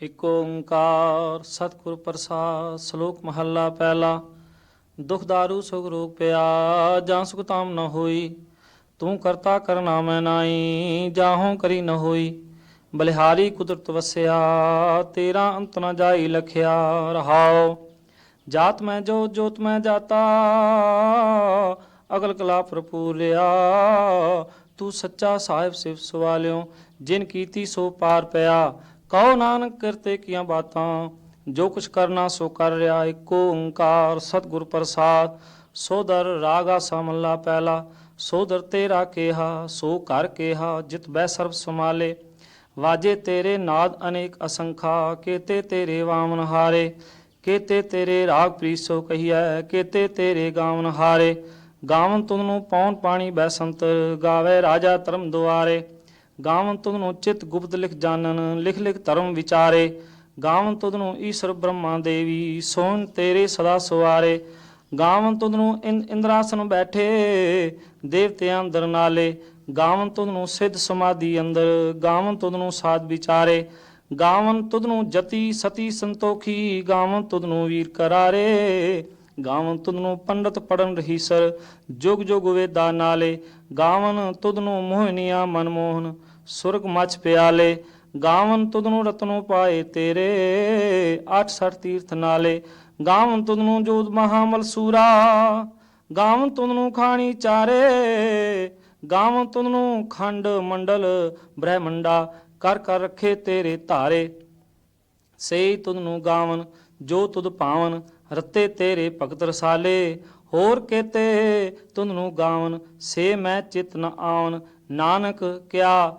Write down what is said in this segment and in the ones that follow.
ਇਕ ਓੰਕਾਰ ਸਤਿਗੁਰ ਪ੍ਰਸਾਦ ਸ਼ਲੋਕ ਮਹੱਲਾ ਪਹਿਲਾ, ਦੁਖ ਦਾਰੂ ਸੁਖ ਰੋਗ ਪਿਆ ਜਾਂ ਸੁਖ ਤਾਮ ਨ ਹੋਈ, ਤੂੰ ਕਰਤਾ ਕਰਨਾ ਮੈਂ ਨਾਈ ਜਾਹੋਂ ਕਰੀ ਨ ਹੋਈ, ਬਲਿਹਾਰੀ ਕੁਦਰਤ ਵਸਿਆ, ਤੇਰਾ ਅੰਤ ਨ ਜਾਈ ਲਖਿਆ ਰਹਾਓ ਜਾਤ ਮੈਂ ਜੋ ਜੋਤ ਮੈਂ ਜਾਤਾ, ਅਗਲ ਕਲਾ ਭਰਪੂਰਿਆ ਤੂੰ ਸੱਚਾ ਸਾਹਿਬ ਸਿਫ ਸਵਾਲਿਓ, ਜਿਨ ਕੀਤੀ ਸੋ ਪਾਰ ਪਿਆ ਕਹੋ ਨਾਨਕ ਕਰਤੇ ਕੀਆਂ ਬਾਤਾਂ, ਜੋ ਕੁਛ ਕਰਨਾ ਸੋ ਕਰ ਰਿਹਾ ਏਕ ਓੰਕਾਰ ਸਤਿਗੁਰ ਪ੍ਰਸਾਦ। ਸੋਦਰ ਰਾਗਾ ਸਮੱਲਾ ਪਹਿਲਾ ਸੋਦਰ ਤੇਰਾ ਕੇਹਾ, ਸੋ ਕਰ ਕੇਹਾ, ਜਿਤ ਬੈ ਸਰਬ ਸਮਾਲੇ ਵਾਜੇ ਤੇਰੇ ਨਾਦ ਅਨੇਕ ਅਸੰਖਾ, ਕੇਤੇ ਤੇਰੇ ਵਾਮਨ ਹਾਰੇ। ਕੇਤੇ ਤੇਰੇ ਰਾਗ ਪ੍ਰੀਸੋ ਕਹੀਐ, ਕੇਤੇ ਤੇਰੇ ਗਾਵਨ ਹਾਰੇ। ਗਾਵਨ ਤੁਧ ਨੂੰ ਪੌਣ ਪਾਣੀ ਬੈਸੰਤਰ ਗਾਵੇ ਰਾਜਾ ਧਰਮ ਦੁਆਰੇ। ਗਾਵਨ ਤੁਧ ਨੂੰ ਚਿਤ ਗੁਪਤ ਲਿਖ ਜਾਣਨ, ਲਿਖ ਲਿਖ ਧਰਮ ਵਿਚਾਰੇ। ਗਾਵਨ ਤੁਧ ਨੂੰ ਈਸ਼ਰ ਬ੍ਰਹਮਾ ਦੇਵੀ, ਸੋਨ ਤੇਰੇ ਸਦਾ ਸਵਾਰੇ। ਗਾਵਨ ਤੁਧ ਨੂੰ ਇੰਦਰਾਸਨ ਬੈਠੇ, ਦੇਵਤਿਆਂ ਅੰਦਰ ਨਾਲੇ। ਗਾਵਨ ਤੁਧ ਨੂੰ ਸਿੱਧ ਸਮਾਧੀ ਅੰਦਰ ਗਾਵਨ ਤੁਧ ਨੂੰ ਸਾਧ ਵਿਚਾਰੇ। ਗਾਵਨ ਤੁਧ ਨੂੰ ਜਤੀ ਸਤੀ ਸੰਤੋਖੀ ਗਾਵਨ ਤੁਧ ਨੂੰ ਵੀਰ ਕਰਾਰੇ। ਗਾਵਨ ਤੁਧ ਨੂੰ ਪੰਡਤ ਪੜਨ ਰਹੀਸਰ, ਜੁਗ ਜੁਗ ਵੇਦਾ ਨਾਲੇ। ਗਾਵਨ ਤੁਧ ਨੂੰ ਮੋਹਨੀਆਂ ਮਨਮੋਹਨ ਸੁਰਗ ਮਚ ਪਿਆਲੇ, ਗਾਵਨ ਤੁਧ ਨੂੰ ਰਤਨੋ ਪਾਏ ਤੇਰੇ 86 ਤੀਰਥ ਨਾਲੇ, ਗਾਵਨ ਤੁਧ ਨੂੰ ਜੋਤ ਮਹਾਮਲ ਸੂਰਾ, ਗਾਵਨ ਤੁਧ ਖਾਣੀ ਚਾਰੇ, ਗਾਵਨ ਤੁਧ ਖੰਡ ਮੰਡਲ ਬ੍ਰਹਮੰਡਾ, ਕਰ ਕਰ ਰੱਖੇ ਤੇਰੇ ਧਾਰੇ। ਸਈ ਤੁਧ ਗਾਵਨ, ਜੋ ਤੁਧ ਪਾਵਨ, ਰਤੇ ਤੇਰੇ ਭਗਤ ਰਸਾਲੇ। ਹੋਰ ਕੇਤੇ ਤੁਧ ਨੂੰ ਗਾਵਨ, ਸੇ ਮੈਂ ਚਿਤ ਨ ਆਵਨ, ਨਾਨਕ ਕਿਆ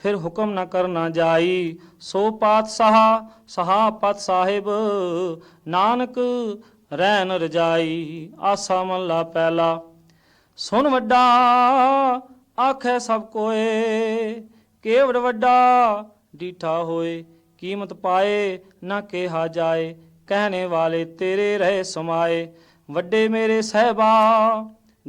ਫਿਰ ਹੁਕਮ ਨਾ ਕਰਨਾ ਜਾਈ। ਸੋ ਪਾਤਸ਼ਾਹ, ਸਹਾ ਪਤ ਸਾਹਿਬ, ਨਾਨਕ ਰਹਿਨ ਰਜਾਈ। ਆਸਾ ਮੱਲਾ ਪਹਿਲਾ ਸੁਣ ਵੱਡਾ, ਆਖੈ ਸਭ ਕੋਏ। ਕੇਵੜ ਵੱਡਾ, ਡੀਠਾ ਹੋਏ। ਕੀਮਤ ਪਾਏ, ਨਾ ਕਿਹਾ ਜਾਏ। ਕਹਿਣੇ ਵਾਲੇ ਤੇਰੇ ਰਹੇ ਸਮਾਏ। ਵੱਡੇ ਮੇਰੇ ਸਹਿਬਾ,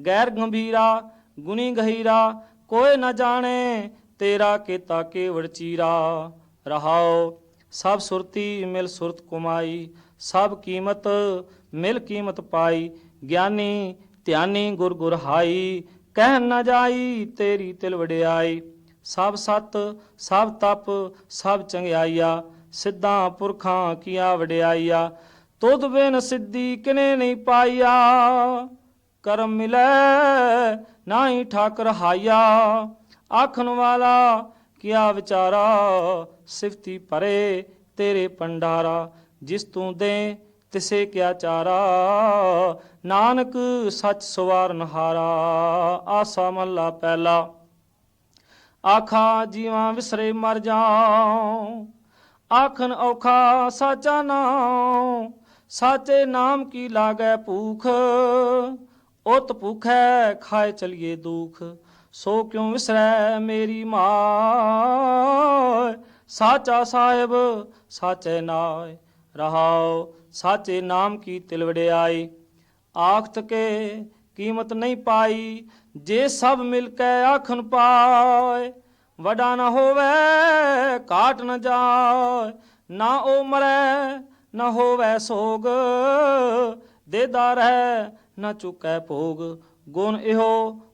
ਗੈਰ ਗੰਭੀਰਾ, ਗੁਣੀ ਗਹੀਰਾ ਕੋਈ ਨਾ ਜਾਣੇ। ਤੇਰਾ ਕੀਤਾ ਕੇਵੜ ਚੀਰਾ ਰਹਾਓ ਸਭ ਸੁਰਤੀ ਮਿਲ ਸੁਰਤ ਕਮਾਈ, ਸਭ ਕੀਮਤ ਮਿਲ ਕੀਮਤ ਪਾਈ, ਗਿਆਨੀ ਧਿਆਨੀ ਗੁਰ ਗੁਰ ਹਾਈ, ਕਹਿ ਨਾ ਜਾਈ ਤੇਰੀ ਤਿਲ ਵਡਿਆਈ, ਸਭ ਸਤ, ਸਭ ਤਪ, ਸਭ ਚੰਗਿਆਈਆ, ਸਿੱਧਾਂ ਪੁਰਖਾਂ ਕੀਆ ਵਡਿਆਈਆ, ਤੁਧ ਬਿਨ ਸਿੱਧੀ ਕਿਨੇ ਨਹੀਂ ਪਾਈਆ, ਕਰਮ ਮਿਲੈ, ਨਾਹੀ ਠਾਕਰ ਹਾਇਆ ਆਖਣ ਵਾਲਾ, ਕਿਆ ਵਿਚਾਰਾ, ਸਿਫਤੀ ਭਰੇ ਤੇਰੇ ਪੰਡਾਰਾ ਜਿਸ ਤੂੰ ਦੇ ਤਿਸੇ ਕਿਆ ਚਾਰਾ। ਨਾਨਕ ਸੱਚ ਸਵਾਰਨ ਹਾਰਾ ਆਸਾ ਮੱਲਾ ਪਹਿਲਾ। ਆਖਾ, ਜੀਵਾਂ ਵਿਸਰੇ ਮਰ ਜਾਉ। ਆਖਨ ਔਖਾ, ਸਾਚਾ ਨਾਮ ਸਾਚੇ ਨਾਮ ਕੀ ਲਾਗੈ ਭੂਖ? ਉਤ ਭੁਖੈ, ਖਾਏ ਚਲੀਏ ਦੁਖ। ਸੋ ਕਿਉ ਵਿਸਰੈ ਮੇਰੀ ਮਾਂ? ਸਾਚਾ ਸਾਹਿਬ, ਸਾਚੇ ਨਾਇ ਰਹਾਉ ਸਾਚੇ ਨਾਮ ਕੀ ਤਿਲ ਵਡਿਆਈ? ਆਖਤ ਕੇ ਕੀਮਤ ਨਹੀਂ ਪਾਈ, ਜੇ ਸਭ ਮਿਲ ਕੇ ਆਖਣ ਪਾਏ, ਵਡਾ ਨਾ ਹੋਵੇ ਕਾਟ ਨਾ ਜਾਏ, ਨਾ ਉਹ ਮਰੈ, ਨਾ ਹੋਵੇ ਸੋਗ, ਦੇਦਾ ਰਹਿ, ਨਾ ਚੁਕੈ ਭੋਗ, ਗੁਣ ਇਹੋ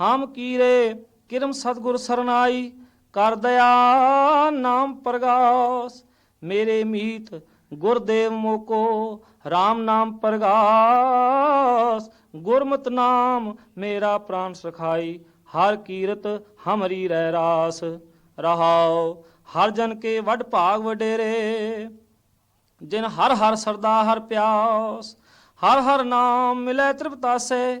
ਹਮ ਕੀਰੇ, ਕਿਰਮ ਸਤਗੁਰ ਸਰਨਾਈ, ਕਰ ਦਇਆ ਨਾਮ ਪ੍ਰਗਾਸ। ਮੇਰੇ ਮੀਤ ਗੁਰਦੇਵ ਮੋਕੋ RAM ਨਾਮ ਪ੍ਰਗਾਸ। ਗੁਰਮਤਿ ਨਾਮ ਮੇਰਾ ਪ੍ਰਾਨ ਸਖਾਈ ਹਰ ਕੀਰਤ ਹਮਰੀ ਰਹਿ ਰਾਸ। ਰਹਾਉ, ਹਰ ਜਨ ਕੇ ਵੱਡ ਭਾਗ ਵਡੇਰੇ। ਜਿਨ ਹਰ ਹਰ ਸਰਦਾ ਹਰ ਪਿਆਸ, ਹਰ ਹਰ ਨਾਮ ਮਿਲੇ ਤ੍ਰਿਪਤਾਸੇ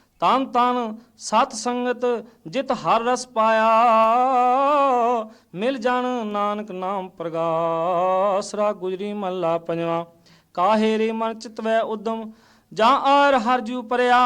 ਤਨ ਤਨ ਸਤ ਸੰਗਤ ਜਿਤ ਹਰ ਰਸ ਪਾਇਆ। ਮਿਲ ਜਨ ਨਾਨਕ ਨਾਮ ਪ੍ਰਗਾਸ ਗੁਜਰੀ ਮਹਲਾ ਪੰਜਵਾ। ਕਾਹੇ ਰੇ ਮਨ ਚਿਤਵੈ ਉਦਮ, ਜਾਂ ਆਰ ਹਰ ਜੂ ਪਰਿਆ।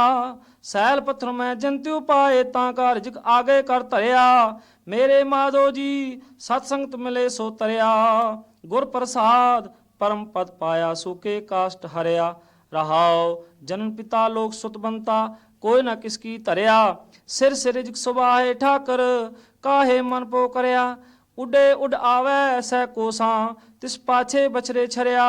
ਸੈਲ ਪੱਥਰ ਮੈਂ ਜੰਤਿਉ ਪਾਏ, ਤਾਂ ਕਾਰਜਿਕ ਆਗੇ ਕਰ ਧਰਿਆ। ਮੇਰੇ ਮਾਧੋ ਜੀ, ਸਤ ਸੰਗਤ ਮਿਲੇ ਸੋ ਤਰਿਆ। ਗੁਰ ਪ੍ਰਸਾਦ ਪਰਮ ਪਦ ਪਾਇਆ ਸੁਕੇ ਕਾਸ਼ਟ ਹਰਿਆ। ਰਹਾਉ ਜਨਮ ਪਿਤਾ ਲੋਕ ਸੁਤ ਬੰਤਾ ਕੋਈ ਨਾ ਕਿਸ ਕੀ ਧਰਿਆ। ਸਿਰ ਸਿਰ ਜਿਕ ਸੁਬਾਹੇ ਠਾਕਰ, ਕਾਹੇ ਮਨ ਪੋ ਕਰਿਆ। ਉਡੇ ਉਡ ਆਵੈ ਸੈ ਕੋਸਾਂ, ਤਿਸ ਪਾਛੇ ਬਛਰੇ ਛਰਿਆ।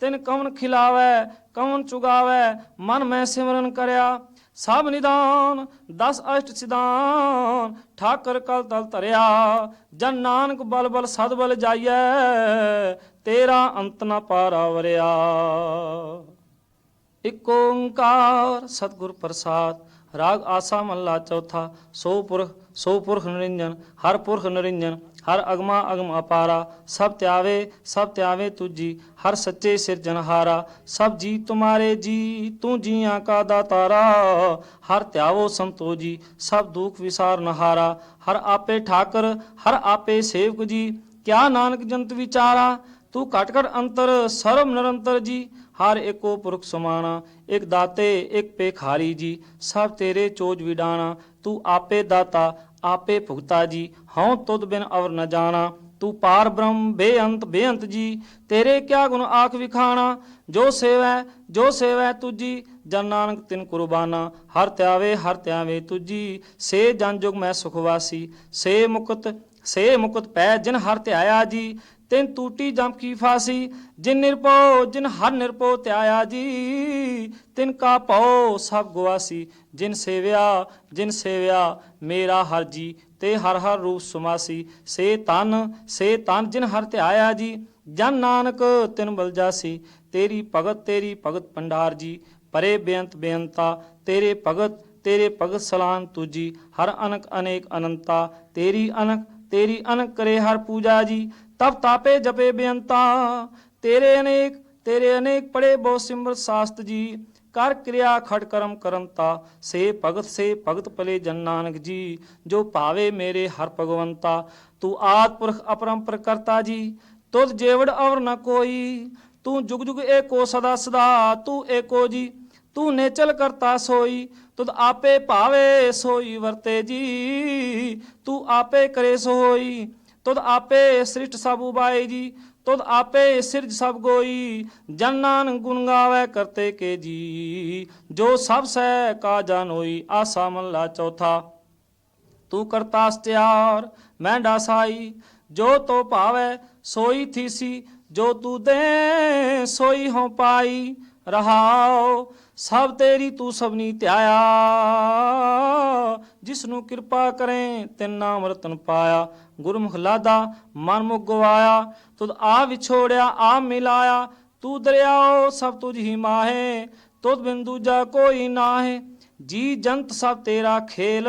ਤਿਨ ਕਵਨ ਖਿਲਾਵੈ, ਕਵਨ ਚੁਗਾਵੈ, ਮਨ ਮੈਂ ਸਿਮਰਨ ਕਰਿਆ। ਸਭ ਨਿਦਾਨ, ਦਸ ਅਸ਼ਟ ਸਿਦਾਨ ਠਾਕਰ ਕਲ ਤਲ ਧਰਿਆ। ਜਨ ਨਾਨਕ ਬਲ ਬਲ ਸਦ ਬਲ ਜਾਈਐ, ਤੇਰਾ ਅੰਤ ਨ ਪਾਰਾਵਰਿਆ ਇਕ ਓੰਕਾਰ ਸਤਿਗੁਰ ਪ੍ਰਸਾਦ, ਰਾਗ ਆਸਾ ਮਹਲਾ ਚੌਥਾ, ਸੋ ਪੁਰਖ ਸੋ ਪੁਰਖ ਨਿਰੰਜਨ, ਹਰ ਪੁਰਖ ਨਿਰੰਜਨ, ਹਰ ਅਗਮਾ ਅਗਮ ਅਪਾਰਾ, ਸਭ ਧਿਆਵੇ ਸਭ ਧਿਆਵੇ ਤੁਜੀ, ਹਰ ਸੱਚੇ ਸਿਰਜਨਹਾਰਾ ਸਭ ਜੀ ਤੁਮਾਰੇ ਜੀ, ਤੂੰ ਜੀਆਂ ਕਾ ਦਾਤਾਰਾ, ਹਰ ਤਿਆਵੋ ਸੰਤੋ ਜੀ ਸਭ ਦੁਖ ਵਿਸਾਰ ਨਹਾਰਾ, ਹਰ ਆਪੇ ਠਾਕਰ, ਹਰ ਆਪੇ ਸੇਵਕ ਜੀ, ਕਿਆ ਨਾਨਕ ਜੰਤ ਵਿਚਾਰਾ, ਤੂੰ ਘਟ ਘਟ ਅੰਤਰ, ਸਰਬ ਨਿਰੰਤਰ ਜੀ ਹਰ ਏਕੋ ਪੁਰਖ ਸਮਾਣਾ, ਇੱਕ ਦਾਤੇ, ਇੱਕ ਪੇਖਾਰੀ ਜੀ, ਸਭ ਤੇਰੇ ਚੋਜ ਵਿਡਾਣਾ, ਤੂੰ ਆਪੇ ਦਾਤਾ, ਆਪੇ ਭੁਗਤਾ ਜੀ, ਹਉ ਤੁਧ ਬਿਨ ਅਵਰ ਨ ਜਾਣਾ, ਤੂੰ ਪਾਰ ਬ੍ਰਹਮ, ਬੇਅੰਤ ਬੇਅੰਤ ਜੀ, ਤੇਰੇ ਕਿਆ ਗੁਣ ਆਖ ਵਿਖਾਣਾ, ਜੋ ਸੇਵੈ ਜੋ ਸੇਵੈ ਤੁਜੀ ਜਨ ਨਾਨਕ ਤਿਨ ਕੁਰਬਾਨਾ, ਹਰ ਤਿਆਵੇ, ਹਰ ਧਿਆਵੇ ਤੁਜੀ ਸੇ ਜਨ ਜੁਗ ਮੈਂ ਸੁਖਵਾਸੀ ਸੇ ਮੁਕਤ ਸੇ ਮੁਕਤ ਪੈ ਜਿਨ ਹਰ ਧਿਆਇਆ ਜੀ ਤਿਨ ਟੂਟੀ ਜਮ ਕੀ ਫਾਸੀ, ਜਿਨ ਨਿਰਪੋ ਜਿਨ ਹਰ ਨਿਰਪੋ ਧਿਆਇਆ ਜੀ। ਤਿਨ ਕਾ ਭਉ ਸਭ ਗਵਾਸੀ ਜਿਨ ਸੇਵਿਆ ਜਿਨ ਸੇਵਿਆ ਮੇਰਾ ਹਰ ਜੀ, ਤੇ ਹਰ ਹਰ ਰੂਪ ਸਮਾਸੀ। ਸੇ ਤਨ ਸੇ ਤਨ ਜਿਨ ਹਰ ਧਿਆਇਆ ਜੀ, ਜਨ ਨਾਨਕ ਤਿਨ ਬਲ ਜਾਸੀ। ਤੇਰੀ ਭਗਤ ਤੇਰੀ ਭਗਤ ਪੰਡਾਰ ਜੀ, ਪਰੇ ਬੇਅੰਤ ਬੇਅੰਤਾ, ਤੇਰੇ ਭਗਤ ਤੇਰੇ ਭਗਤ ਸਲਾਨ ਤੁਜੀ। ਹਰ ਅਨਕ ਅਨੇਕ ਅਨੰਤਾ, ਤੇਰੀ ਅਨਕ ਤੇਰੀ ਅਨਕ ਕਰੇ ਹਰ ਪੂਜਾ ਜੀ। ਤਬ ਤਾਪੇ ਜਪੇ ਬੇਅੰਤਾ, ਤੇਰੇ ਅਨੇਕ ਤੇਰੇ ਅਨੇਕ ਪੜੇ ਬਹੁ ਸਿਮਰ ਸਾਸਤ ਜੀ, ਕਰ ਕਿਰਿਆ ਖੜ ਕਰਮ ਕਰੰਤਾ ਸੇ ਭਗਤ ਸੇ ਭਗਤ ਪਲੇ ਜਨ ਨਾਨਕ ਜੀ, ਜੋ ਭਾਵੇ ਮੇਰੇ ਹਰ ਭਗਵੰਤਾ, ਤੂੰ ਆਦ ਪੁਰਖ ਅਪਰੰਪਰ ਕਰਤਾ ਜੀ, ਤੁਧ ਜੇਵੜ ਅਵਰ ਨ ਕੋਈ, ਤੂੰ ਜੁਗ ਜੁਗ ਏਕੋ ਸਦਾ ਸਦਾ, ਤੂੰ ਏਕੋ ਜੀ, ਤੂੰ ਨੇਚਲ ਕਰਤਾ ਸੋਈ, ਤੁਧ ਆਪੇ ਭਾਵੇ ਸੋਈ ਵਰਤੇ ਜੀ, ਤੂੰ ਆਪੇ ਕਰੇ ਸੋਈ ਤੁਧ ਆਪੇ ਸ੍ਰਿਸ਼ਟ ਸਭ ਉਬਾਏ ਜੀ, ਤੁਧ ਆਪੇ ਸਿਰਜ ਸਭ ਗੋਈ, ਜਨ ਨਾਨਕ ਗੁਣ ਗਾਵੇ ਕਰਤੇ ਕੇ ਜੀ। ਜੋ ਸਭ ਸਹਿ ਕਾ ਜਾਨੋਈ ਆਸਾ ਮਹਲਾ ਚੌਥਾ। ਤੂੰ ਕਰਤਾ ਸਤਿਆਰ ਮੈਂ ਡਾਸਾਈ, ਜੋ ਤੋ ਭਾਵੈ ਸੋਈ ਥੀਸੀ, ਜੋ ਤੂੰ ਦੇ ਸੋਈ ਹੋ ਪਾਈ। ਰਹਾਓ ਸਭ ਤੇਰੀ ਤੂੰ ਸਭਨੀ ਧਿਆਇਆ। ਜਿਸ ਨੂੰ ਕਿਰਪਾ ਕਰੇ, ਤਿਨ ਨਾਮ ਰਤਨ ਪਾਇਆ। ਗੁਰਮੁਖ ਲਾਦਾ, ਮਨ ਮੁਖ ਗਵਾਇਆ। ਤੁਧ ਆ ਵਿਛੋੜਿਆ, ਆ ਮਿਲਾਇਆ। ਤੂੰ ਦਰਿਆਓ, ਸਭ ਤੁਝ ਹੀ ਮਾਹੇ। ਤੁਧ ਬਿਨ ਦੂਜਾ ਕੋਈ ਨਾਹੇ। ਜੀ ਜੰਤ ਸਭ ਤੇਰਾ ਖੇਲ।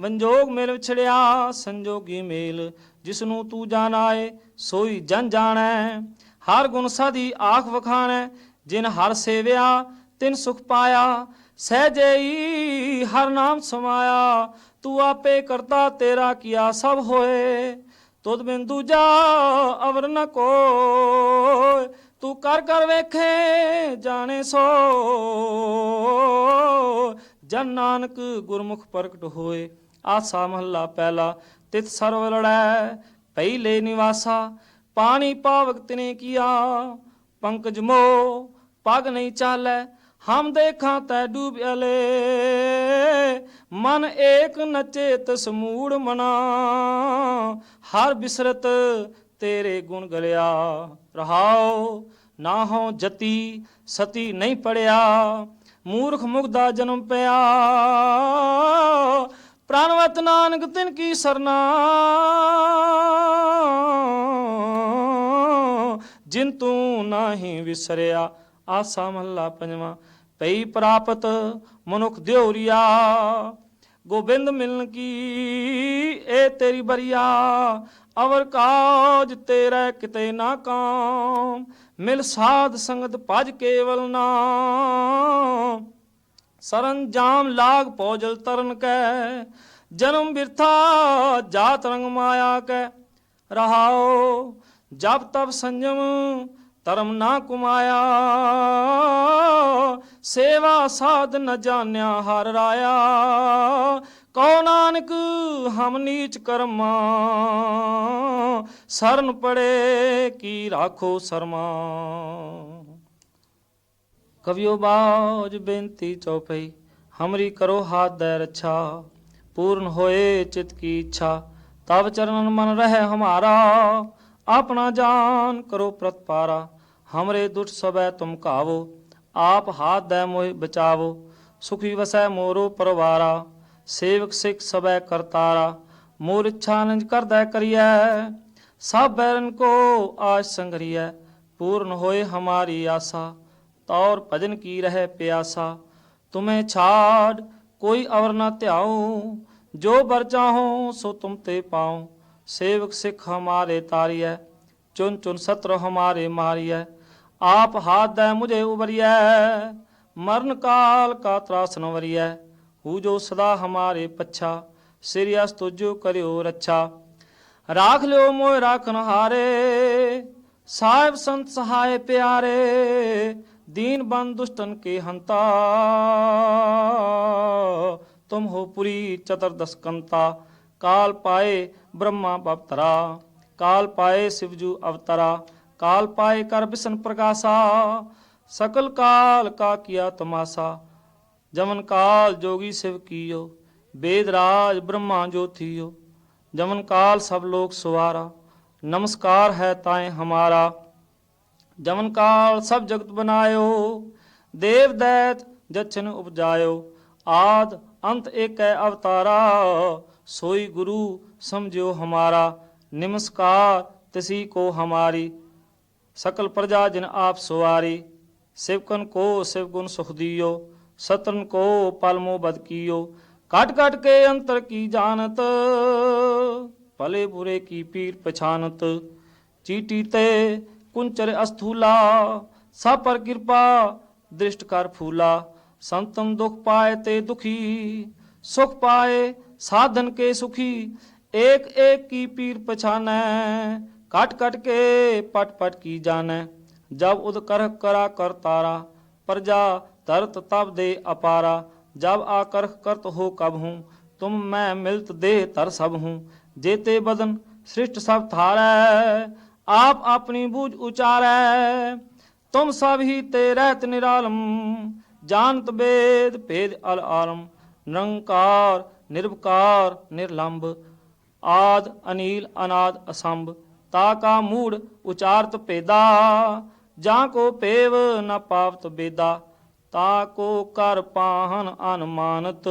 ਵੰਜੋਗ ਮੇਲ ਵਿਛੜਿਆ, ਸੰਜੋਗੀ ਮੇਲ। ਜਿਸ ਨੂੰ ਤੂੰ ਜਾਣਾਏ, ਸੋਈ ਜਨ ਜਾਣੈ। ਹਰ ਗੁਣ ਸਾਦੀ ਆਖ ਵਖਾਣੈ। ਜਿਨ ਹਰ ਸੇਵਿਆ ਤਿਨ ਸੁਖ ਪਾਇਆ ਸਹਜਈ ਹਰ ਨਾਮ ਸਮਾਇਆ, ਤੂੰ ਆਪੇ ਕਰਤਾ ਤੇਰਾ ਕੀਆ ਸਭ ਹੋਏ। ਤੁਧ ਬਿਨ ਦੂਜਾ ਅਵਰ ਨ ਕੋਇ ਤੂੰ ਕਰ ਕਰ ਵੇਖੇ ਜਾਣੇ ਸੋ। ਜਨ ਨਾਨਕ ਗੁਰਮੁਖ ਪ੍ਰਗਟ ਹੋਏ, ਆਸਾ ਮਹੱਲਾ ਪਹਿਲਾ ਤਿਤ ਸਰਵ ਲੜੈ ਪਹਿਲੇ ਨਿਵਾਸਾ, ਪਾਣੀ ਪਾਵਕ ਤਿਨੇ ਕੀਆ। ਪੰਕਜ ਮੋ ਪਗ ਨਹੀਂ ਚਾਲੈ, ਹਮ ਦੇਖਾਂ ਤੈ ਡੂਬਿਆਲੇ ਮਨ ਏਕ ਨਚੇ ਤਸਮੂੜ ਮਨਾ, ਹਰ ਬਿਸਰਤ ਤੇਰੇ ਗੁਣ ਗਲਿਆ। ਰਹਾਓ ਨਾ ਹੋ ਜਤੀ, ਸਤੀ ਨਹੀਂ ਪੜਿਆ, ਮੂਰਖ ਮੁਗਦਾ ਜਨਮ ਪਿਆ। ਪ੍ਰਾਨਵਤ ਨਾਨਕ ਤਿਨ ਕੀ ਸਰਨਾ ਨਾਹੀ ਵਿਸਰਿਆ, ਆਸਾ ਮਹੱਲਾ ਪੰਜਵਾਂ ਪਈ ਪ੍ਰਾਪਤ ਮਨੁਖ ਦਿਉਰੀਆ, ਗੋਬਿੰਦ ਮਿਲਨ ਕੀ, ਏ ਤੇਰੀ ਬਰੀਆ, ਅਵਰ ਕਾਜ ਤੇਰਾ ਕਿਤੇ ਨਾ ਕਾਮ, ਮਿਲ ਸਾਧ ਸੰਗਤ ਭਜ ਕੇਵਲ ਨਾਮ। ਸਰੰਜਾਮ ਲਾਗ ਪੌਜਲ ਤਰਨ ਕੈ, ਜਨਮ ਬਿਰਥਾ ਜਾਤ ਰੰਗ ਮਾਇਆ ਕੈ। ਰਹਾਓ ਜਬ ਤਬ ਸੰਜਮ ਧਰਮ ਨਾ ਕੁਮਾਇਆ, ਸੇਵਾ ਸਾਧ ਨ ਜਾਣਿਆ ਹਰ ਰਾਇਆ। ਕਉ ਨਾਨਕ, ਹਮ ਨੀਚ ਕਰਮਾ, ਸਰਨ ਪੜੇ ਕੀ ਰਾਖੋ ਸਰਮਾ। ਕਵਿਓ ਬਾਜ ਬੇਨਤੀ ਚਉਪਈ ਹਮਰੀ ਕਰੋ ਹਾਥ ਦੈ ਰੱਛਾ, ਪੂਰਨ ਹੋਏ ਚਿਤ ਕੀ ਇੱਛਾ। ਤਬ ਚਰਨਨ ਮਨ ਰਹਿ ਹਮਾਰਾ ਆਪਣਾ ਜਾਨ ਕਰੋ ਪ੍ਰਤਪਾਰਾ ਹਮਰੇ ਦੁਟ ਸਬੈ ਤੁਮ ਕਾਵੋ ਆਪ ਹਾਥ ਦੈ ਮੋਹਿ ਬਚਾਵੋ, ਸੁਖੀ ਵਸੈ ਮੋਰੋ ਪਰਵਾਰਾ, ਸੇਵਕ ਸਿੱਖ ਸਬੈ ਕਰਤਾਰਾ, ਮੋਰ ਇੱਛਾ ਨਿਜ ਕਰਦਾ ਕਰੀਐ, ਸਭ ਬੈਰਨ ਕੋ ਆਸ ਸੰਗਰੀਐ, ਪੂਰਨ ਹੋਏ ਹਮਾਰੀ ਆਸਾ, ਤੌਰ ਭਜਨ ਕੀ ਰਹਿ ਪਿਆਸਾ, ਤੁਮੇ ਛਾੜ ਕੋਈ ਅਵਰ ਨਾ ਧਿਆਉ, ਜੋ ਬਰ ਚਾਹੋ ਸੋ ਤੁਮ ਤੇ ਪਾਉ। ਸੇਵਕ ਸਿੱਖ ਹਮਾਰੇ ਤਾਰੀਐ ਚੁਨ ਚੁਨ ਸਤਰ ਹਮਾਰੇ ਮਾਰੀਐ ਆਪ ਹਾਥ ਦੈ ਮੁਝੇ ਉਬਰੀਐ ਮਰਨ ਕਾਲ ਕਾ ਤਰਾਸ ਨ ਵਰੀਐ ਹੂ ਜੋ ਸਦਾ ਹਮਾਰੇ ਪੱਛਾ ਸਿਰਿਆਸ ਤੁਜੋ ਕਰਿਓ ਰੱਛਾ ਰਾਖ ਲਿਓ ਮੋਇ ਰਾਖਨ ਹਾਰੇ ਸਾਹਿਬ ਸੰਤ ਸਹਾਇ ਪਿਆਰੇ दीन बन दुष्टन के हंता तुम हो पुरी चतुर्दश कंता काल पाए ਬ੍ਰਹਮਾ ਬਵਤਰਾ। ਕਾਲ ਪਾਏ ਸਿਵਜੂ ਅਵਤਰਾ। ਕਾਲ ਪਾਏ ਕਰ ਬਿਸਨ ਪ੍ਰਕਾਸ਼ਾ। ਸਕਲ ਕਾਲ ਕਾ ਕੀਆ ਤਮਾਸਾ। ਜਮਨ ਕਾਲ ਜੋਗੀ ਸਿਵ ਕੀਓ। ਵੇਦ ਰਾਜ ਬ੍ਰਹਮਾ ਜੋਥੀਓ ਜਮਨ ਕਾਲ ਸਭ ਲੋਕ ਸੁਵਾਰਾ। ਨਮਸਕਾਰ ਹੈ ਤਾਏ ਹਮਾਰਾ। ਜਮਨ ਕਾਲ ਸਭ ਜਗਤ ਬਨਾਇਓ। ਦੇਵ ਦੈਤ ਜਛਨ ਉਪਜਾਇਓ। ਆਦ ਅੰਤ ਏਕੈ ਅਵਤਾਰਾ। ਸੋਈ ਗੁਰੂ ਸਮਝਿਓ ਹਮਾਰਾ, ਨਮਸਕਾਰ ਤਿਸੀ ਕੋ ਹਮਾਰੀ, ਸਕਲ ਪ੍ਰਜਾ ਜਿਨ ਆਪ ਸੁਵਾਰੀ, ਸਿਵਕਨ ਕੋ ਸਿਵ ਗੁਣ ਸੁਖ ਦਿਓ, ਸਤਨ ਕੋ ਪਲਮੋ ਬਦ ਕੀਓ ਕਟ ਕਟ ਕੇ ਅੰਤਰ ਕੀ ਜਾਣਤ, ਭਲੇ ਬੁਰੇ ਕੀ ਪੀਰ ਪਛਾਨਤ, ਚੀਟੀ ਤੇ ਕੁੰਚਰ ਅਸਥੂਲਾ, ਸਭ ਪਰ ਕਿਰਪਾ ਦ੍ਰਿਸ਼ਟ ਕਰ ਫੂਲਾ, ਸੰਤਨ ਦੁਖ ਪਾਏ ਤੇ ਦੁਖੀ, ਸੁਖ ਪਾਏ ਸਾਧਨ ਕੇ ਸੁਖੀ, ਏਕ ਏਕ ਕੀ ਪੀਰ ਪਛਾਨੈ, ਕਟ ਕਟ ਕੇ ਪਟ ਪਟ ਕੀ ਜਾਣੈ। ਜਬ ਉਦ ਕਰ ਕਰਾ ਕਰ ਤਾਰਾ, ਪ੍ਰਜਾ ਤਰਤ ਤਬ ਦੇ ਅਪਾਰਾ। ਜਬ ਆ ਕਰਖ ਕਰਤ ਹੋ ਕਬ ਹੂੰ, ਤੁਮ ਮੈਂ ਮਿਲਤ ਦੇ ਤਰ ਸਭ ਹੂੰ। ਜੇਤੇ ਬਦਨ ਸ੍ਰਿਸ਼ਟ ਸਭ ਥਾਰੈ ਆਪ ਆਪਣੀ ਬੂਝ ਉਚਾਰੈ। ਤੁਮ ਸਭ ਹੀ ਤੇ ਰਹਿਤ ਨਿਰਾਲਮ ਜਾਨਤ ਬੇਦ ਭੇਦ ਅਲ ਆਲਮ। ਨਿਰੰਕਾਰ ਨਿਰਵਕਾਰ, ਨਿਰਲੰਭ, ਆਦ, ਅਨੀਲ, ਅਨਾਦ, ਅਸੰਭ, ਤਾ ਕਾ ਮੂੜ ਉਚਾਰਤ ਭੇਦਾ, ਜਾਂ ਕੋ ਪੇਵ ਨ ਪਾਵਤ ਬੇਦਾ, ਤਾ ਕੋ ਕਰ ਪਾਹਨ ਅਨਮਾਨਤ,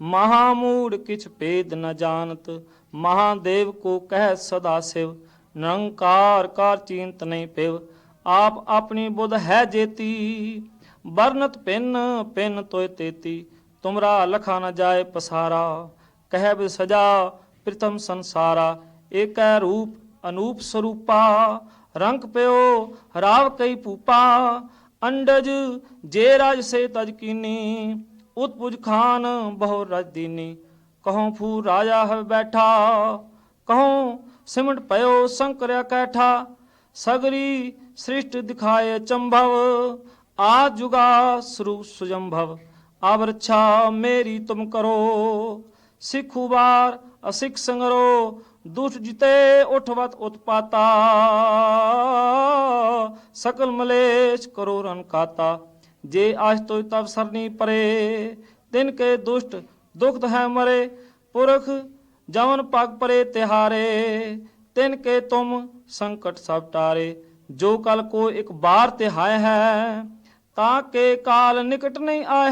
ਮਹਾ ਮੂੜ ਕਿਛ ਭੇਦ ਨ ਜਾਣਤ ਮਹਾਦੇਵ ਕੋ ਕਹਿ ਸਦਾ ਸਿਵ, ਨਿਰੰਕਾਰ ਕਾਰ ਚਿੰਤ ਨਹੀਂ ਪਿਵ ਆਪ ਆਪਣੀ ਬੁੱਧ ਹੈ ਜੇਤੀ, ਵਰਨਤ ਪਿੰਨ ਪਿੰਨ ਤੋਇ ਤੇਤੀ ਤੁਮਰਾ ਲਖਾ ਨ ਜਾਏ ਪਸਾਰਾ, ਕਹਿ ਬਿ ਸਜਾ ਪ੍ਰਥਮ ਸੰਸਾਰਾ, ਏਕੈ ਰੂਪ ਅਨੂਪ ਸਰੂਪਾ, ਰੰਗ ਪਿਓ ਰਾਵ ਕਈ ਪੂਪਾ ਅੰਡਜ ਜੇ ਰਾਜ ਸੇ ਤਜ ਕੀਨੀ, ਉਤਪੁਜ ਖਾਨ ਬਹੁ ਰਜ ਦੀਨੀ, ਕਹਉ ਫੂ ਰਾਜਾ ਹੈ ਬੈਠਾ, ਕਹਉ ਸਿਮਟ ਪਇਓ ਸੰਕਰਿਆ ਕੈਠਾ, ਸਗਰੀ ਸ੍ਰਿਸ਼ਟ ਦਿਖਾਏ ਚੰਭਵ ਆ ਜੁਗਾ ਸਰੂਪ ਸੁਜੰਭਵ। ਆਵਰਛਾ ਮੇਰੀ ਤੁਮ ਕਰੋ, ਸਿਖੁਵਾਰ ਅਸਿਕ ਸੰਗਰੋ ਦੁਖ ਜਿਤੇ ਉਠਵਤ ਉਤਪਾਤਾ। ਸਕਲ ਮਲੇਸ਼ ਕਰੋ ਰਨ ਕਾਤਾ, ਜੇ ਆਜ ਤੋਇ ਤਵ ਸਰਨੀ ਪਰੇ। ਤਿਨ ਕੇ ਦੁਸ਼ਟ ਦੁਖਤ ਹੈ ਮਰੇ, ਪੁਰਖ ਜਵਨ ਪਗ ਪਰੇ ਤਿਹਾਰੇ। ਤਿਨ ਕੇ ਤੁਮ ਸੰਕਟ ਸਭ ਟਾਰੇ, ਜੋ ਕਲ ਕੋ ਇੱਕ ਬਾਰ ਤਿਹਾਇ ਹੈ ਤਾਂ ਕੇ ਕਾਲ ਨਿਕਟ ਨਹੀਂ ਆਇ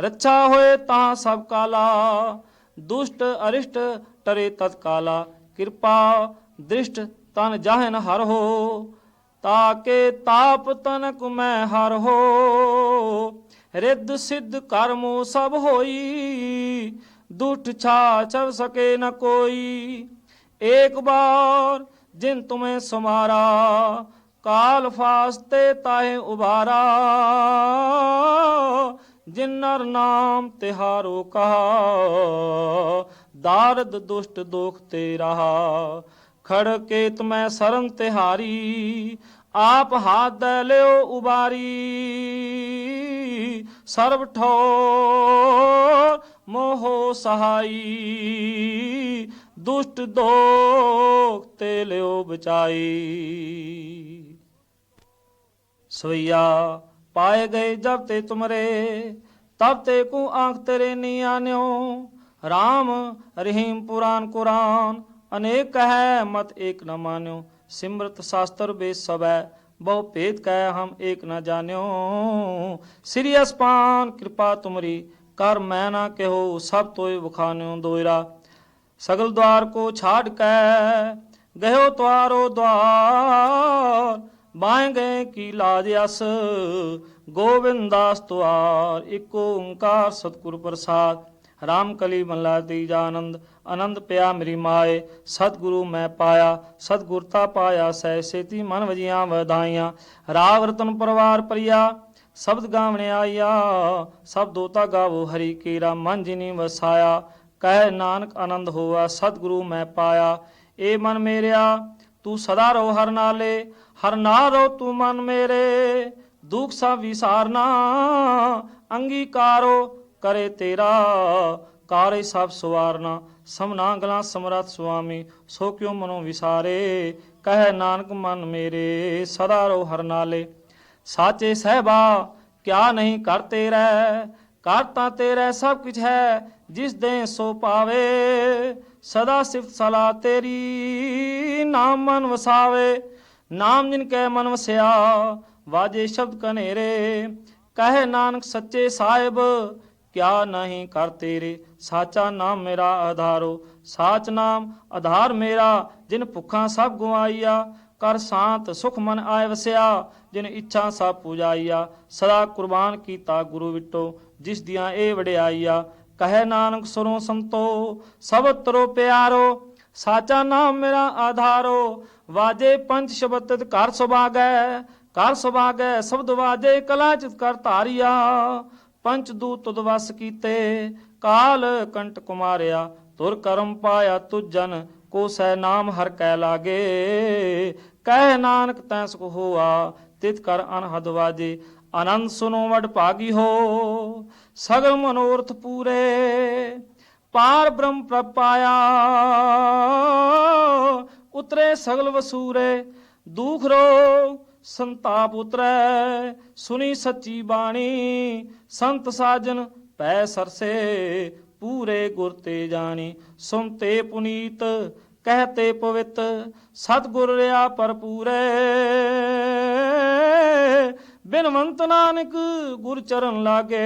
ਰੱਛਾ ਹੋਏ ਤਾਂ ਸਭ ਕਾਲਾ। ਦੁਸ਼ਟ ਅਰਿਸ਼ਟ ਟਰੇ ਤਤਕਾਲਾ ਕਿਰਪਾ ਦ੍ਰਿਸ਼ਟ ਤਨ ਜਾਹਨ ਹਰ ਹੋ। ਤਾਕੇ ਤਾਪ ਤਨਕ ਮੈਂ ਹਰ ਹੋ। ਰਿੱਧ ਸਿੱਧ ਕਰਮੋ ਸਭ ਹੋਈ। ਦੁਠ ਛਾ ਛਵ ਸਕੇ ਨ ਕੋਈ। ਏਕ ਬਾਰ ਜਿਨ ਤੁਮੇ ਸਮਾਰਾ। ਕਾਲ ਫਾਸਤੇ ਤਾਹੇ ਉਬਾਰਾ ਜਿਨ ਨਾਮ ਤਿਹਾਰੋ ਕਹਾ, ਦਾਰਦ ਦੁਸ਼ਟ ਦੋਖ ਤੇ ਰਹਾ ਖੜ ਕੇ ਤੁਮੈ ਸਰਨ ਤਿਹਾਰੀ, ਆਪ ਹਾਥ ਦੇ ਲਿਓ ਉਬਾਰੀ। ਸਰਬ ਠੋਰ ਮੋਹ ਸਹਾਈ, ਦੁਸ਼ਟ ਦੋਖ ਤੇ ਲਿਓ ਬਚਾਈ। ਸਵਈਆ ਪਾਏ ਗਏ ਜਬ ਤੇ ਤੁਮਰੇ ਤਬ ਤੇ ਕੋ ਆਂਖ ਤੇਰੇ ਨੀ ਆਨਿਓ RAM ਰਹੀਮ ਪੁਰਾਨ ਕੁਰਾਨ ਅਨੇਕ ਹੈ ਮਤ ਏਕ ਨ ਮਾਨਿਓ ਸਿਮਰਤ ਸ਼ਾਸਤਰ ਬੇ ਸਬੈ ਬਹੁ ਭੇਦ ਕਹਿ ਹਮ ਏਕ ਨ ਜਾਣਿਓ ਸ੍ਰੀ ਅਸਪਾਨ ਕਿਰਪਾ ਤੁਮਰੀ ਕਰ ਮੈਂ ਨਾ ਕਹੋ ਸਭ ਤੋਏ ਵਖਾਨਿਓ ਦੋਇਰਾ ਸਗਲ द्वार को छाड़ के गयो द्वारो द्वार ਬਾਹ ਗਏ ਕੀ ਲਾਜ ਅਸ ਗੋਬਿੰਦਾਸ ਤੁਆਰ ਇੱਕ ਓੰਕਾਰ ਸਤਿਗੁਰ ਪ੍ਰਸਾਦ। ਰਾਮ ਕਲੀ ਮੱਲਾ ਤੀਜਾ ਆਨੰਦ ਆਨੰਦ ਪਿਆ ਮੇਰੀ ਮਾਏ, ਸਤਿਗੁਰੂ ਮੈਂ ਪਾਇਆ ਸਤਿਗੁਰਤਾ ਪਾਇਆ ਸਹਿ ਸੇਤੀ ਮਨ ਵਜੀਆਂ ਵਧਾਈਆਂ। ਰਾਵ ਰਤਨ ਪਰਵਾਰ ਪਰਿਆ, ਸ਼ਬਦ ਗਾਵਣੇ ਆਇਆ, ਸਭ ਦੋਤਾ ਗਾਵੋ ਹਰੀ ਕੀਰਾ, ਮਨ ਜਿਨੀ ਵਸਾਇਆ। ਕਹਿ ਨਾਨਕ ਆਨੰਦ ਹੋਆ, ਸਤਿਗੁਰੂ ਮੈਂ ਪਾਇਆ। ਏ ਮਨ ਮੇਰਿਆ, ਤੂੰ ਸਦਾ ਰੋ ਹਰ ਨਾਲੇ ਹਰ ਨਾਲ ਰੋ ਤੂੰ ਮਨ ਮੇਰੇ, ਦੁਖ ਸਭ ਵਿਸਾਰਨਾ। ਅੰਗੀਕਾਰੋ ਕਰੇ ਤੇਰਾ, ਕਾਰੇ ਸਭ ਸਵਾਰਨਾ। ਸਮਨਾ ਗਲਾ ਸਮਰਥ ਸੁਆਮੀ, ਸੋ ਕਿਉ ਮਨੋ ਵਿਸਾਰੇ? ਕਹਿ ਨਾਨਕ ਮਨ ਮੇਰੇ, ਸਦਾ ਰੋ ਹਰ ਨਾਲੇ। ਸਾਚੇ ਸਹਿਬਾ, ਕਿਆ ਨਹੀਂ ਕਰ ਤੇਰਾ? ਕਰ ਤਾਂ ਤੇਰਾ ਸਭ ਕੁਝ ਹੈ, ਜਿਸ ਦੇ ਸੋ ਪਾਵੇ। ਸਦਾ ਸਿਫਤ ਸਲਾ ਤੇਰੀ, ਨਾਮ ਮਨ ਵਸਾਵੇ। ਨਾਮ ਜਿਨ ਕੈ ਮਨ ਵਸਿਆ, ਵਾਜੇ ਸ਼ਬਦ ਕਨੇਰੇ ਕਹੇ ਨਾਨਕ ਸੱਚੇ ਸਾਹਿਬ, ਕਿਆ ਨਹੀਂ ਕਰ ਤੇਰੇ? ਸਾਚਾ ਨਾਮ ਮੇਰਾ ਆਧਾਰੋ। ਸਾਚ ਨਾਮ ਆਧਾਰ ਮੇਰਾ, ਜਿਨ ਭੁੱਖਾਂ ਸਭ ਗਵਾਈਆ ਕਰ ਸ਼ਾਂਤ ਸੁਖ ਮਨ ਆਏ ਵਸਿਆ, ਜਿਨ ਇੱਛਾ ਸਭ ਪੂਜਾਈਆ। ਸਦਾ ਕੁਰਬਾਨ ਕੀਤਾ ਗੁਰੂ ਵਿਟੋ, ਜਿਸ ਦੀਆਂ ਇਹ ਵਡਿਆਈਆ। ਕਹੇ ਨਾਨਕ ਸੁਰੋ ਸੰਤੋ ਸਭ ਤਰੋ ਪਿਆਰੋ। ਸਾਚਾ ਨਾਮ ਮੇਰਾ ਆਧਾਰੋ। ਵਾਜੇ ਪੰਜ ਸ਼ਬਦ ਤਿਤ ਘਰ ਸੁਭਾਗੈ ਘਰ ਸੁਭਾਗੈ ਸ਼ਬਦ ਵਾਜੇ ਕਲਾ ਚਿਤ ਕਰ ਧਾਰਿਆ। ਪੰਚ ਦੂਤ ਤੁਧ ਵਸ ਕੀਤੇ, ਕਾਲ ਕੰਟ ਕੁਮਾਰਿਆ ਤੁਰ ਕਰਮ ਪਾਇਆ ਤੁਜਨ ਕੋ ਸੈ ਨਾਮ ਹਰ ਕੈ ਲਾਗੇ। ਕਹਿ ਨਾਨਕ ਤੈ ਸੁਖ ਹੋਆ, ਤਿਤ ਕਰ ਅਨਹਦ ਵਾਜੇ ਆਨੰਦ ਸੁਨੋ ਵਡ ਭਾਗੀ ਹੋ। ਸਗਲ ਮਨੋਰਥ ਪੂਰੇ, ਪਾਰ ਬ੍ਰਹਮ ਪ੍ਰਭ ਉਤਰੇ ਸਗਲ ਵਸੂਰੇ, ਦੁਖ ਰੋ ਸੰਤਾਪ ਉਤਰੈ, ਸੁਣੀ ਸੱਚੀ ਬਾਣੀ, ਸੰਤ ਸਾਜਨ ਪੈ ਸਰਸੇ, ਪੂਰੇ ਗੁਰ ਤੇ ਜਾਣੀ ਸੁਨਤੇ ਪੁਨੀਤ ਕਹਤੇ ਪਵਿੱਤ, ਸਤਿਗੁਰ ਰਿਆ ਪਰਪੂਰੇ ਬਿਨਵੰਤ ਨਾਨਕ ਗੁਰ ਚਰਨ ਲਾਗੇ,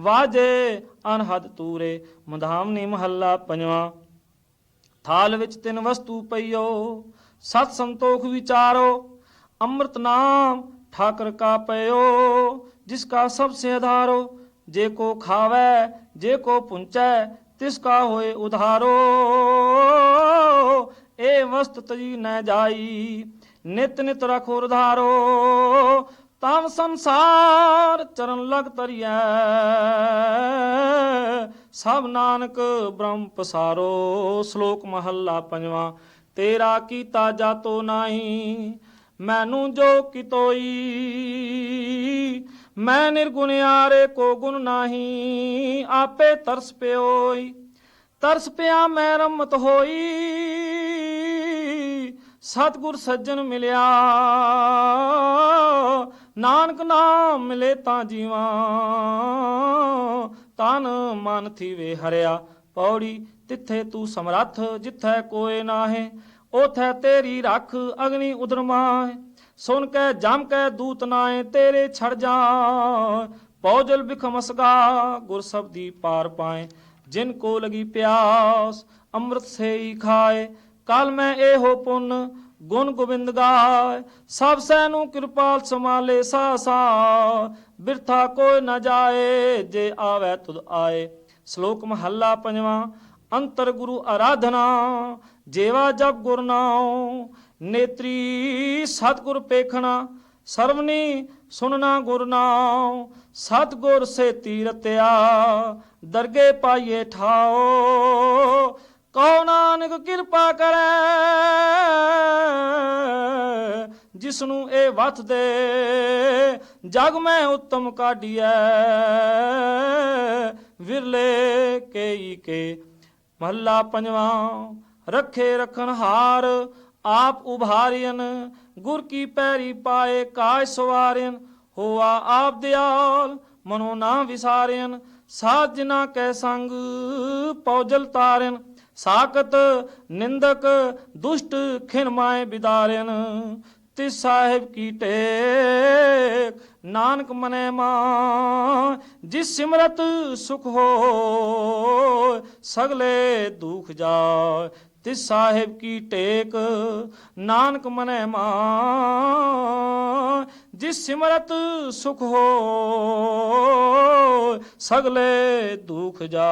ਵਾਜੇ ਅਨਹਦ ਤੂਰੇ ਮਧਾਮਨੀ ਮਹੱਲਾ ਪੰਜਵਾਂ। ਥਾਲ ਵਿੱਚ ਤਿੰਨ ਵਸਤੂ ਪਈਓ, ਸਤ ਸੰਤੋਖ ਵਿਚਾਰੋ, ਅੰਮ੍ਰਿਤ ਨਾਮ ਠਾਕਰ ਕਾ ਪਇਓ, ਜਿਸ ਕਾ ਸਭ ਸੇ ਆਧਾਰੋ, ਜੇ ਕੋ ਖਾਵੇ, ਜੇ ਕੋ ਪੁੰਚੈ, ਤਿਸ ਕਾ ਹੋਏ ਉਧਾਰੋ। ਏ ਵਸਤ ਤਜੀ ਨ ਜਾਈ, ਨਿਤ ਨਿਤ ਰਖੋ ਉਧਾਰੋ ਤਮ ਸੰਸਾਰ ਚਰਨ ਲਗ ਤਰੀਐ ਸਭ ਨਾਨਕ ਬ੍ਰਹਮ ਪਸਾਰੋ, ਸ਼ਲੋਕ ਮਹੱਲਾ ਪੰਜਵਾਂ। ਤੇਰਾ ਕੀਤਾ ਜਾਤੋ ਨਾਹੀ, ਮੈਨੂੰ ਜੋ ਕਿਤੋਈ ਮੈਂ ਨਿਰਗੁਣਿਆਰੇ ਕੋ ਗੁਣ ਨਾਹੀ, ਆਪੇ ਤਰਸ ਪਿਓਈ। ਤਰਸ ਪਿਆ ਮੈਂ ਰਮਤ ਹੋਈ, ਸਤਿਗੁਰ ਸੱਜਣ ਮਿਲਿਆ। ਨਾਨਕ ਨਾਮ ਮਿਲੇ ਤਾਂ ਜੀਵਾਂ, ਤਨ ਮਨ ਥੀਵੇ ਹਰਿਆ, ਪੌੜੀ ਤਿੱਥੇ ਤੂੰ ਸਮਰੱਥ ਜਿੱਥੈ ਕੋਏ ਨਾਹੇ ਉਥੈ ਤੇਰੀ ਰੱਖ ਅਗਨੀ ਉਦਰਮਾਏ ਸੁਨ ਕੈ ਜਮ ਕੈ ਦੂਤ ਨਾਏ ਤੇਰੇ ਛੜ ਜਾ, ਪੌਜਲ ਬਿਖਮਸਗਾ ਗੁਰ ਸਬਦੀ ਪਾਰ ਪਾਏ, ਜਿਨ ਕੋ ਲਗੀ ਪਿਆਸ, ਅੰਮ੍ਰਿਤ ਸੇ ਖਾਏ, ਕਲ ਮੈਂ ਇਹੋ ਪੁੰਨ ਗੁਣ ਗੋਬਿੰਦ ਗਾਏ, ਸਭ ਸੈ ਨੂੰ ਕਿਰਪਾਲ ਸਮਾਲੇ ਸਾ ਸਾ। ਬਿਰਥਾ ਕੋਈ ਨਾ ਜਾਏ, ਜੇ ਆਵੇ ਤੁਧ ਆਏ। ਸ਼ਲੋਕ ਮਹੱਲਾ ਪੰਜਵਾਂ, ਅੰਤਰ ਗੁਰੂ ਆਰਾਧਨਾ, ਜੇਵਾ ਜਪ ਗੁਰ ਨਾਉ। ਨੇਤਰੀ ਸਤਿਗੁਰ ਪੇਖਣਾ, ਸਰਵਨੀ ਸੁਨਣਾ ਗੁਰ ਨਾਉ। ਸਤਿਗੁਰ ਸੇ ਤੀਰਤਿਆ ਦਰਗੇ ਪਾਈਏ ਠਾਓ ਕਉ ਨਾਨਕ ਕਿਰਪਾ ਕਰੈ ਜਿਸ ਨੂੰ ਇਹ ਵਤ ਦੇ, ਜਗ ਮੈਂ ਉੱਤਮ ਕਾਢੀਐ, ਵਿਰਲੇ ਕੇਈ ਕੇ। ਮਹੱਲਾ ਪੰਜਵਾਂ, ਰੱਖੇ ਰਖਣ ਹਾਰ, ਆਪ ਉਭਾਰਿයਨ ਗੁਰ ਕੀ ਪੈਰੀ ਪਾਏ ਕਾਜ ਸਵਾਰਿਨ ਹੋਆ ਆਪ ਦਿਆਲ, ਮਨੋ ਨਾ ਵਿਸਾਰਿਨ ਸਾਧ ਜਿਨਾ ਕੈ ਸੰਗ ਪੌਜਲ ਤਾਰਿਨ। ਸਾਕਤ ਨਿੰਦਕ ਦੁਸ਼ਟ ਖਿਨ ਮਾਏ ਬਿਦਾਰਿਨ ਸਾਹਿਬ ਕੀ ਟੇਕ, ਨਾਨਕ ਮਨੇ ਮਾਂ ਜਿਸ ਸਿਮਰਤ ਸੁਖ ਹੋ ਸਗਲੇ ਦੁਖ ਜਾਏ ਤਿਸ ਸਾਹਿਬ ਕੀ ਟੇਕ, ਨਾਨਕ ਮਨੈ ਮਾਂ ਜਿਸ ਸਿਮਰਤ ਸੁਖ ਹੋ ਸਗਲੇ ਦੁਖ ਜਾ